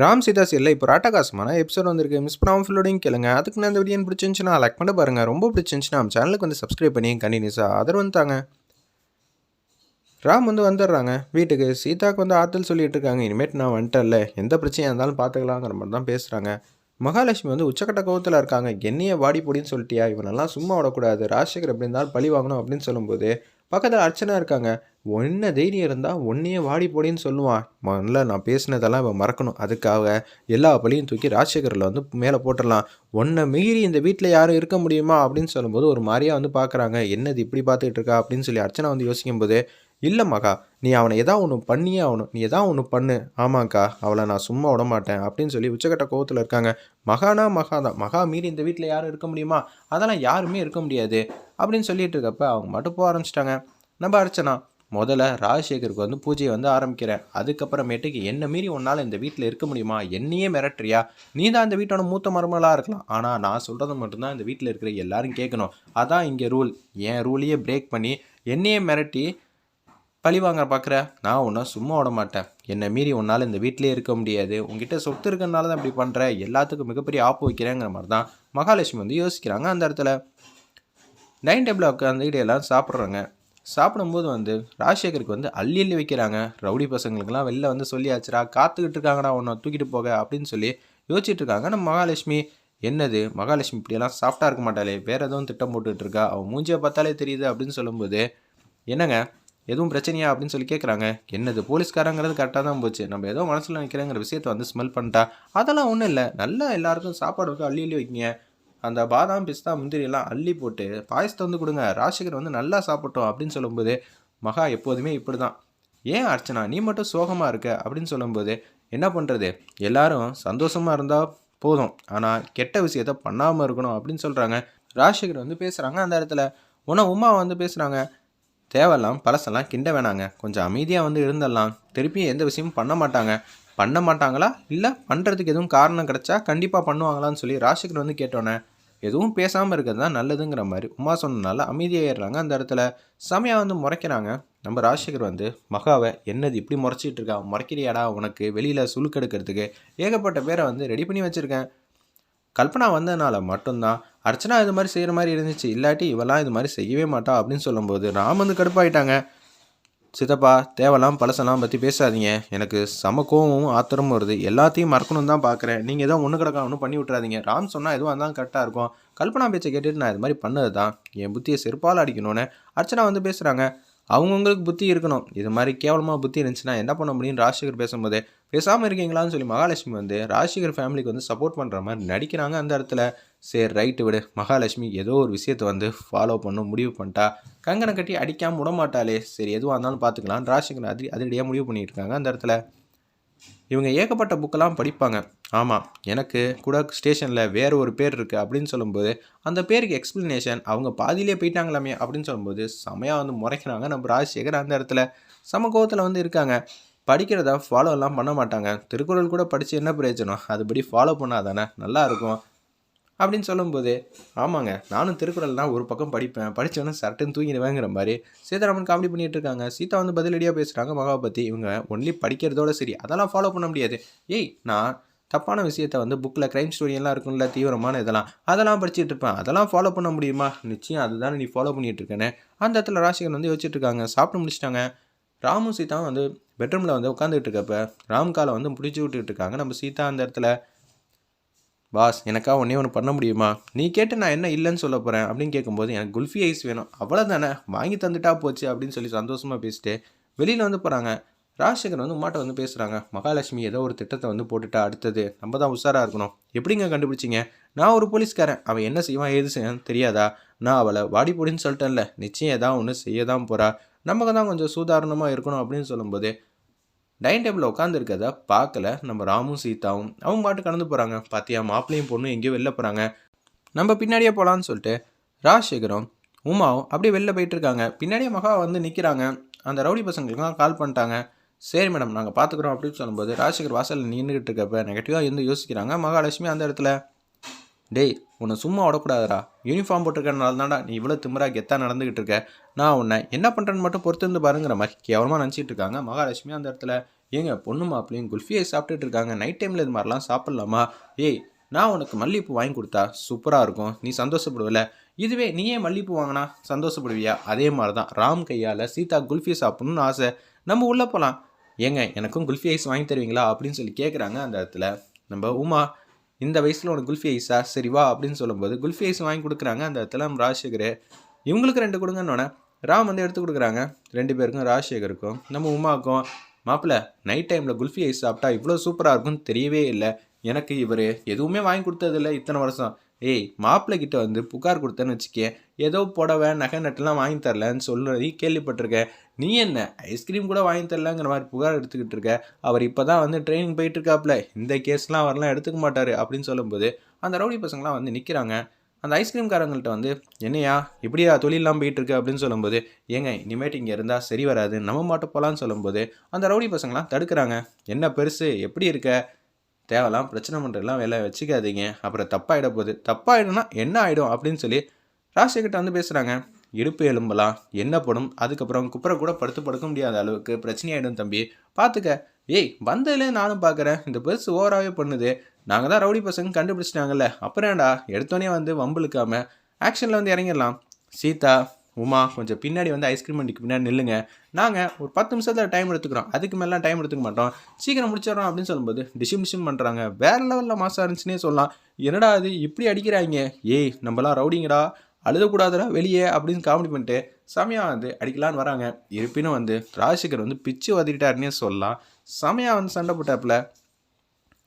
ராம் சீதா இல்லை இப்போ ராட்டகாசமான எபிசோட் வந்திருக்கு. மிஸ் பண்ணாமல் ஃபுல்லோடையும் கேளுங்க. அதுக்கு நான் இந்த வீடியோ பிடிச்சிருந்துச்சுன்னா லைக் பண்ண பாருங்கள் ரொம்ப பிடிச்சிருந்துச்சுன்னா நம்ம சேனலுக்கு வந்து சப்ஸ்கிரைப் பண்ணி கண்டினியூஸாக ஆதரவு தாங்க. ராம் வந்து வந்துடுறாங்க. வீட்டுக்கு சீதாக்கு வந்து ஆறுதல் சொல்லிட்டு இருக்காங்க. இனிமேட்டு நான் வந்துட்டேன்ல. எந்த பிரச்சனையாக இருந்தாலும் பார்த்துக்கலாங்கிற மாதிரி தான் பேசுகிறாங்க மகாலட்சுமி வந்து உச்சக்கட்ட கோவத்தில் இருக்காங்க. என்னையே வாடி பொடின்னு சொல்லிட்டியா? இவனெல்லாம் சும்மா விடக்கூடாது. ராஜசேகர் எப்படி இருந்தாலும் பழி வாங்கணும் அப்படின்னு சொல்லும்போது பக்கத்தில் அர்ச்சனா இருக்காங்க. ஒன்ன தைரியம் இருந்தால் ஒன்னையே வாடி போடின்னு சொல்லுவான். முதல்ல நான் பேசினதெல்லாம் இவன் மறக்கணும். அதுக்காக எல்லா பழியும் தூக்கி ராஜசேகரில் வந்து மேலே போட்டுடலாம். ஒன்றை மீறி இந்த வீட்டில் யாரும் இருக்க முடியுமா அப்படின்னு சொல்லும்போது ஒரு மாதிரியாக வந்து பார்க்குறாங்க என்னது இப்படி பார்த்துக்கிட்டு இருக்கா அப்படின்னு சொல்லி அர்ச்சனா வந்து யோசிக்கும்போது இல்லை மகா நீ அவனை எதா ஒன்று பண்ணியே ஆகணும். நீ எதா ஒன்று பண்ணு. ஆமாக்கா அவளை நான் சும்மா விட மாட்டேன். அப்படின்னு சொல்லி உச்சக்கட்ட கோவத்தில் இருக்காங்க. மகானா மகா தான் மகா மீறி இந்த வீட்டில் யாரும் இருக்க முடியுமா? அதெல்லாம் யாருமே இருக்க முடியாது. அப்படின்னு சொல்லிட்டு இருக்கப்ப அவங்க மட்டும் போக ஆரம்பிச்சிட்டாங்க. நம்ம அர்ச்சனா முதல்ல ராஜசேகருக்கு வந்து பூஜையை வந்து ஆரம்பிக்கிறேன். அதுக்கப்புறமேட்டுக்கு என்ன மீறி உன்னால் இந்த வீட்டில் இருக்க முடியுமா? என்னையே மிரட்டுறியா? நீ தான் இந்த வீட்டோட மூத்த மருமகளாக இருக்கலாம். ஆனால் நான் சொல்கிறது மட்டும்தான் இந்த வீட்டில் இருக்கிற எல்லாரும் கேட்கணும் அதான் இங்கே ரூல் என் ரூலையே பிரேக் பண்ணி என்னையே மிரட்டி பழி வாங்க பார்க்குற நான் ஒன்றும் சும்மா விட மாட்டேன். என்னை மீறி உன்னால் இந்த வீட்டிலே இருக்க முடியாது. உங்ககிட்ட சொத்து இருக்கிறனால தான் இப்படி பண்ணுற எல்லாத்துக்கும் மிகப்பெரிய ஆப்பு வைக்கிறேங்கிற மாதிரி தான் மகாலட்சுமி வந்து யோசிக்கிறாங்க அந்த இடத்துல. டைனிங் டேபிளில் உட்காந்துக்கிட்டு எல்லோரும் சாப்பிட்றாங்க. சாப்பிடும்போது வந்து ராஜசேகருக்கு வந்து அள்ளி அள்ளி வைக்கிறாங்க. ரவுடி பசங்களுக்கெல்லாம் வெளில வந்து சொல்லியாச்சுரா காத்துக்கிட்டு இருக்காங்கடா உன்னை தூக்கிட்டு போக அப்படின்னு சொல்லி யோசிச்சுட்டு இருக்காங்க நம்ம மகாலட்சுமி என்னது? மகாலட்சுமி இப்படியெல்லாம் சாஃப்டாக இருக்க மாட்டாளே வேறு எதுவும் திட்டம் போட்டுட்டு இருக்கா? அவன் மூஞ்சியை பார்த்தாலே தெரியுது அப்படின்னு சொல்லும்போது என்னங்க? எதுவும் பிரச்சனையா அப்படின்னு சொல்லி கேட்குறாங்க என்னது போலீஸ்காரங்கிறது கரெக்டாக தான் போச்சு. நம்ம ஏதோ மனசில் நினைக்கிறேங்கிற விஷயத்தை வந்து ஸ்மெல் பண்ணிட்டா அதெல்லாம் ஒன்றும் இல்லை. நல்லா எல்லாருக்கும் சாப்பாடு வந்து அள்ளி அள்ளி வைக்கிங்க அந்த பாதாம் பிஸ்தா முந்திரி எல்லாம் அள்ளி போட்டு பாயசத்தை வந்து கொடுங்க ராஜசேகர் வந்து நல்லா சாப்பிட்டோம் அப்படின்னு சொல்லும்போது மகா எப்போதுமே இப்படி தான் ஏன் அர்ச்சனா நீ மட்டும் சோகமாக இருக்க? அப்படின்னு சொல்லும்போது என்ன பண்ணுறது எல்லாரும் சந்தோஷமாக இருந்தால் போதும். ஆனால் கெட்ட விஷயத்த பண்ணாமல் இருக்கணும் அப்படின்னு சொல்கிறாங்க ராஜசேகர் வந்து பேசுகிறாங்க அந்த இடத்துல. உன உமா வந்து பேசுகிறாங்க தேவையெல்லாம் பழசெல்லாம் கிண்ட வேணாங்க. கொஞ்சம் அமைதியாக வந்து இருந்தெல்லாம். திருப்பியும் எந்த விஷயமும் பண்ண மாட்டாங்க. பண்ண மாட்டாங்களா? இல்லை பண்ணுறதுக்கு எதுவும் காரணம் கிடைச்சா கண்டிப்பாக பண்ணுவாங்களான்னு சொல்லி ராசிகர் வந்து கேட்டோன்னே எதுவும் பேசாமல் இருக்கிறது தான் நல்லதுங்கிற மாதிரி உமா சொன்னனால அமைதியாகிடுறாங்க அந்த இடத்துல செமையாக வந்து முறைக்கிறாங்க. நம்ம ராஜசேகர் வந்து மகாவை என்னது இப்படி முறைச்சிட்டு இருக்கா? முறைக்கிறியாடா உனக்கு? வெளியில் சுழுக்கெடுக்கிறதுக்கு ஏகப்பட்ட பேரை வந்து ரெடி பண்ணி வச்சுருக்கேன். கல்பனா வந்ததுனால மட்டும்தான் அர்ச்சனா இது மாதிரி செய்கிற மாதிரி இருந்துச்சு. இல்லாட்டி இவெல்லாம் இது மாதிரி செய்யவே மாட்டா. அப்படின்னு சொல்லும்போது ராம் வந்து கடுப்பாயிட்டாங்க. சித்தப்பா தேவலாம் பழசெல்லாம் பற்றி பேசாதீங்க. எனக்கு சம கோவமும் ஆத்திரமும் வருது. எல்லாத்தையும் மறக்கணும் தான் பார்க்குறேன் நீங்கள் எதுவும் ஒன்று கிடக்கா ஒன்றும் பண்ணி விட்றாதீங்க ராம் சொன்னால் எதுவாக இருந்தாலும் கரெக்டாக இருக்கும். கல்பனா பேச்சை கேட்டுட்டு நான் இது மாதிரி பண்ணது தான் என் புத்தியை செருப்பால் அடிக்கணும்னு அர்ச்சனா வந்து பேசுகிறாங்க அவங்கவுங்களுக்கு புத்தி இருக்கணும். இது மாதிரி கேவலமாக புத்தி இருந்துச்சுன்னா என்ன பண்ண முடியும்னு ராஜசேகர் பேசும்போது பேசாமல் இருக்கீங்களான்னு சொல்லி மகாலட்சுமி வந்து ராஜசேகர் ஃபேமிலிக்கு வந்து சப்போர்ட் பண்ணுற மாதிரி நடிக்கிறாங்க அந்த இடத்துல. சரி ரைட்டு விடு. மகாலட்சுமி ஏதோ ஒரு விஷயத்தை வந்து ஃபாலோ பண்ணும் முடிவு பண்ணிட்டா. கங்கனை கட்டி அடிக்காமல் விடமாட்டாளே சரி எதுவாக இருந்தாலும் பார்த்துக்கலாம் ராஜசேகர் அது அதிரடியாக முடிவு பண்ணியிருக்காங்க அந்த இடத்துல. இவங்க ஏகப்பட்ட புக்கெல்லாம் படிப்பாங்க. ஆமாம் எனக்கு கூட ஸ்டேஷனில் வேறு ஒரு பேர் இருக்குது அப்படின்னு சொல்லும்போது அந்த பேருக்கு எக்ஸ்ப்ளனேஷன் அவங்க பாதியிலே போயிட்டாங்களாமே அப்படின்னு சொல்லும்போது செமையாக வந்து முறைக்கிறாங்க நம்ம ராஜசேகர் அந்த இடத்துல. சமகோவத்தில் வந்து இருக்காங்க. படிக்கிறத ஃபாலோ எல்லாம் பண்ண மாட்டாங்க. திருக்குறள் கூட படித்து என்ன பிரயோஜனம்? அதுபடி ஃபாலோ பண்ணாதானே நல்லா இருக்கும். அப்படின்னு சொல்லும்போது ஆமாங்க நானும் திருக்குறள்லாம் ஒரு பக்கம் படிப்பேன். படித்தவொன்னே சட்டுன்னு தூங்கிடுவேங்கிற மாதிரி சீதாராமன் காமெடி பண்ணிகிட்டு இருக்காங்க. சீதா வந்து பதிலடியாக பேசுகிறாங்க மகாபதி. இவங்க ஒன்லி படிக்கிறதோட சரி. அதெல்லாம் ஃபாலோ பண்ண முடியாது. ஏய் நான் தப்பான விஷயத்த வந்து புக்கில் க்ரைம் ஸ்டோரியெல்லாம் இருக்கும்ல தீவிரமான இதெல்லாம் அதெல்லாம் படிச்சுட்டு இருப்பேன். அதெல்லாம் ஃபாலோ பண்ண முடியுமா? நிச்சயம் அதுதானே நீ ஃபாலோ பண்ணிகிட்டு இருக்கேன்னு அந்த இடத்துல ராசிகன் வந்து யோசிச்சுட்டு இருக்காங்க. சாப்பிட்டு முடிச்சிட்டாங்க. ராமும் சீதாவும் வந்து பெட்ரூமில் வந்து உட்காந்துக்கிட்டு இருக்கப்ப ராம் காலை வந்து பிடிச்சி விட்டுட்டு இருக்காங்க நம்ம சீதா அந்த இடத்துல பாஸ் எனக்கா ஒன்றே ஒன்று பண்ண முடியுமா? நீ கேட்டு நான் என்ன இல்லைன்னு சொல்ல போகிறேன் அப்படின்னு கேட்கும்போது எனக்கு குல்ஃபி ஐஸ் வேணும். அவ்வளோதானே வாங்கி தந்துட்டா போச்சு. அப்படின்னு சொல்லி சந்தோஷமாக பேசிட்டு வெளியில் வந்து போகிறாங்க ராஜசேகர் வந்து உமாட்ட வந்து பேசுகிறாங்க மகாலட்சுமி ஏதோ ஒரு திட்டத்தை வந்து போட்டுட்டா அடுத்தது. நம்ம தான் உஷாராக இருக்கணும். எப்படிங்க கண்டுபிடிச்சிங்க? நான் ஒரு போலீஸ்காரன். அவன் என்ன செய்வான்? ஏது செய்யான்னு தெரியாதா? நான் அவளை வாடி போடின்னு சொல்லிட்டேன்ல. நிச்சயம் ஏதாவது ஒன்று செய்ய தான் போகிறா நமக்கு தான் கொஞ்சம் சூதாரணமாக இருக்கணும் அப்படின்னு சொல்லும்போது டைனிங் டேபிளில் உட்காந்துருக்கத பார்க்கல. நம்ம ராமும் சீதாவும் அவங்க பாட்டு கடந்து போகிறாங்க பார்த்தியா மாப்பிள்ளையும் பொண்ணும் எங்கேயோ வெளில போகிறாங்க நம்ம பின்னாடியே போகலான்னு சொல்லிட்டு ராஜசேகரும் உமாவும் அப்படியே வெளில போயிட்டுருக்காங்க பின்னாடியே மகா வந்து நிற்கிறாங்க அந்த ரவுடி பசங்களுக்குலாம் கால் பண்ணிட்டாங்க. சரி மேடம் நாங்கள் பார்த்துக்குறோம் அப்படின்னு சொல்லும்போது ராஜசேகர் வாசலில் நின்றுக்கிட்டு இருக்கப்ப நெகட்டிவாக இருந்து யோசிக்கிறாங்க. மகாலட்சுமி அந்த இடத்துல டேய் உன்னை சும்மா விடக்கூடாதுடா. யூனிஃபார்ம் போட்டிருக்கனால தான்டா நீ இவ்வளோ திமிரா கெத்தாக நடந்துக்கிட்டு இருக்க. நான் உன்னை என்ன பண்ணுறேன்னு மட்டும் பொறுத்து இருந்து பாருங்கிற மாதிரி கேவலமாக நினச்சிட்டு இருக்காங்க. மகாலட்சுமி அந்த இடத்துல ஏங்க பொண்ணு மாப்பிளையும் குல்ஃபியை சாப்பிட்டுட்டு இருக்காங்க. நைட் டைமில் இது மாதிரிலாம் சாப்பிட்லாமா? ஏய் நான் உனக்கு மல்லிகைப்பூ வாங்கி கொடுத்தா சூப்பராக இருக்கும். நீ சந்தோஷப்படுவல? இதுவே நீயே மல்லிகைப்பூ வாங்கினா சந்தோஷப்படுவியா? அதே மாதிரி தான் ராம் கையால் சீதா குல்ஃபி சாப்பிட்ணுன்னு ஆசை. நம்ம உள்ளே போகலாம் ஏங்க எனக்கும் குல்ஃபி ஐஸ் வாங்கி தருவீங்களா? அப்படின்னு சொல்லி கேட்குறாங்க அந்த இடத்துல. நம்ம உமா இந்த வயசில் உனக்கு குல்ஃபி ஐஸா? சரி வா அப்படின்னு சொல்லும்போது குல்ஃபி ஐஸ் வாங்கி கொடுக்குறாங்க. அந்த இடத்துல ராஜசேகர் இவங்களுக்கு ரெண்டு கொடுங்கன்னொன்னே ராம் வந்து எடுத்து கொடுக்குறாங்க. ரெண்டு பேருக்கும் ராஜசேகருக்கும் நம்ம உமாக்கும் மாப்பிள்ள நைட் டைமில் குல்ஃபி ஐஸ் சாப்பிட்டா இவ்வளோ சூப்பராக இருக்கும்னு தெரியவே இல்லை. எனக்கு இவர் எதுவுமே வாங்கி கொடுத்ததில்ல இத்தனை வருஷம். ஏய் மாப்பிள்ளை கிட்ட வந்து புகார் கொடுத்தேன்னு வச்சுக்கேன். ஏதோ புடவை நகை நட்டுலாம் வாங்கி தரலன்னு சொல்லி கேள்விப்பட்டிருக்கேன். நீ என்ன ஐஸ்கிரீம் கூட வாங்கி தரலங்கிற மாதிரி புகார் எடுத்துக்கிட்டு இருக்க? அவர் இப்போ தான் வந்து ட்ரைனிங் போயிட்டுருக்காப்புல. இந்த கேஸ்லாம் அவர்லாம் எடுத்துக்க மாட்டார் அப்படின்னு சொல்லும்போது அந்த ரவுடி பசங்களாம் வந்து நிற்கிறாங்க அந்த ஐஸ்கிரீம்காரங்கள்ட்ட வந்து என்னையா இப்படியா தொழிலெலாம் போயிட்டு இருக்கு அப்படின்னு சொல்லும்போது ஏங்க இனிமேட்டு இங்கே இருந்தால் சரி வராது. நம்ம மாட்டோம் போகலான்னு சொல்லும்போது அந்த ரவுடி பசங்களாம் தடுக்கிறாங்க. என்ன பெருசு எப்படி இருக்க? தேவலாம் பிரச்சனை பண்ணுறதுலாம் வேலை வச்சுக்காதீங்க. அப்புறம் தப்பாகிட போகுது. தப்பாகிடும்னா என்ன ஆகிடும் அப்படின்னு சொல்லி ராஜசேகர்கிட்ட வந்து பேசுகிறாங்க இடுப்பு எலும்பலாம் என்ன படும்? அதுக்கப்புறம் குப்புற கூட படுத்து படுக்க முடியாத அளவுக்கு பிரச்சனையாயிடும் தம்பி. பார்த்துக்க ஏய் வந்ததுலே நானும் பார்க்குறேன் இந்த பெருசு ஓவராகவே பண்ணுது. நாங்கள் தான் ரவுடி பசங்க கண்டுபிடிச்சிட்டாங்கல்ல. அப்புறம்டா எடுத்தோடனே வந்து வம்புழுக்காம ஆக்ஷனில் வந்து இறங்கிடலாம். சீதா உமா கொஞ்சம் பின்னாடி வந்து ஐஸ்கிரீம் வண்டிக்கு பின்னாடி நில்லுங்க. நாங்கள் ஒரு பத்து நிமிஷத்தில் டைம் எடுத்துக்கிறோம். அதுக்கு மேலாம் டைம் எடுத்துக்க மாட்டோம். சீக்கிரம் முடிச்சிடறோம் அப்படின்னு சொல்லும்போது டிஷிம் டிஷிம் பண்ணுறாங்க வேறு லெவலில் மாசாக இருந்துச்சுன்னே சொல்லலாம். என்னடா அது இப்படி அடிக்கிறாங்க ஏய் நம்மலாம் ரவுடிங்கடா. அழுதக்கூடாதுரா வெளியே அப்படின்னு காமெடி பண்ணிட்டு செமையாக வந்து அடிக்கலான்னு வராங்க. இருப்பினும் வந்து ராஜசேகர் வந்து பிச்சு வதிட்டாருன்னே சொல்லலாம். செமையாக வந்து சண்டை போட்டாப்புல.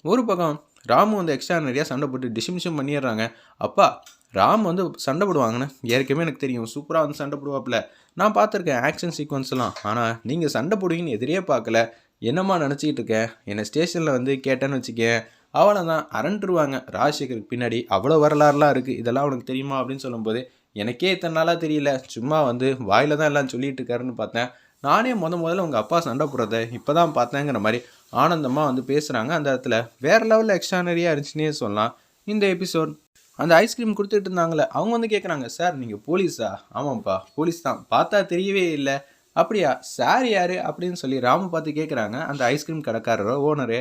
ஒரு பக்கம் ராமு வந்து எக்ஸ்ட்ரா நிறையா சண்டை போட்டு டிஷிமிஷம் பண்ணிடுறாங்க. அப்பா ராம் வந்து சண்டை போடுவாங்கன்னு ஏற்கனவே எனக்கு தெரியும். சூப்பராக வந்து சண்டை போடுவாப்புல. நான் பார்த்துருக்கேன் ஆக்ஷன் சீக்வன்ஸ்லாம் ஆனால் நீங்கள் சண்டை போடுவீங்கன்னு எதிரே பார்க்கல. என்னம்மா நினச்சிக்கிட்டு இருக்கேன் என்னை ஸ்டேஷனில் வந்து கேட்டேன்னு வச்சுக்கேன். அவ்வளோதான் அரண்டுருவாங்க. ராஜசேகருக்கு பின்னாடி அவ்வளோ வரலாறுலாம் இருக்குது இதெல்லாம் உனக்கு தெரியுமா அப்படின்னு சொல்லும்போது எனக்கே இத்தனை நாளாக தெரியல. சும்மா வந்து வாயில் தான் எல்லாம் சொல்லிட்டு இருக்காருன்னு பார்த்தேன். நானே முத முதல்ல உங்கள் அப்பா சண்டை போடுறத இப்போ தான் பார்த்தேங்கிற மாதிரி ஆனந்தமாக வந்து பேசுகிறாங்க அந்த இடத்துல வேறு லெவலில் எக்ஸ்ட்ரானரியாக இருந்துச்சுன்னே சொல்லலாம். இந்த எபிசோட் அந்த ஐஸ்கிரீம் கொடுத்துட்டு இருந்தாங்களே அவங்க வந்து கேட்குறாங்க சார் நீங்கள் போலீஸா ஆமாம்ப்பா போலீஸ் தான். பார்த்தா தெரியவே இல்லை. அப்படியா? சார் யார்? அப்படின்னு சொல்லி ராமு பார்த்து கேட்குறாங்க அந்த ஐஸ்கிரீம் கடைக்காரரோ ஓனரு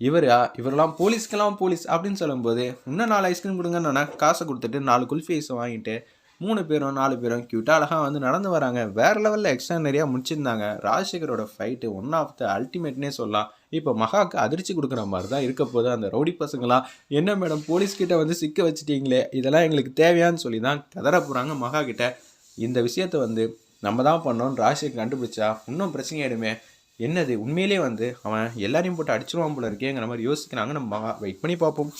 இவரா? இவரெல்லாம் போலீஸ்க்கெல்லாம் போலீஸ் அப்படின்னு சொல்லும்போது இன்னும் நாலு ஐஸ்கிரீம் கொடுங்கன்னா காசை கொடுத்துட்டு நாலு குல்ஃபி ஐஸை வாங்கிட்டு மூணு பேரும் நாலு பேரும் க்யூட்டாக அழகாக வந்து நடந்து வராங்க. வேறு லெவலில் எக்ஸ்ட்ரா நிறையா முடிச்சிருந்தாங்க. ராஜசேகரோட ஃபைட்டு ஒன் ஆஃப் த அல்டிமேட்னே சொல்லலாம். இப்போ மகாக்கு அதிர்ச்சி கொடுக்குற மாதிரி தான் இருக்க போது அந்த ரவுடி பசங்களாம் என்ன மேடம் போலீஸ்கிட்ட வந்து சிக்க வச்சுட்டீங்களே? இதெல்லாம் எங்களுக்கு தேவையான்னு சொல்லி தான் கதற போகிறாங்க மகா கிட்ட. இந்த விஷயத்தை வந்து நம்ம தான் பண்ணோன்னு ராஜசேகர் கண்டுபிடிச்சா இன்னும் பிரச்சனையாயிடுமே என்னது? உண்மையிலே வந்து அவன் எல்லாரையும் போட்டு அடிச்சிருவான் போல இருக்கேங்கிற மாதிரி யோசிக்கிறாங்க. நம்ம வெயிட் பண்ணி பார்ப்போம்.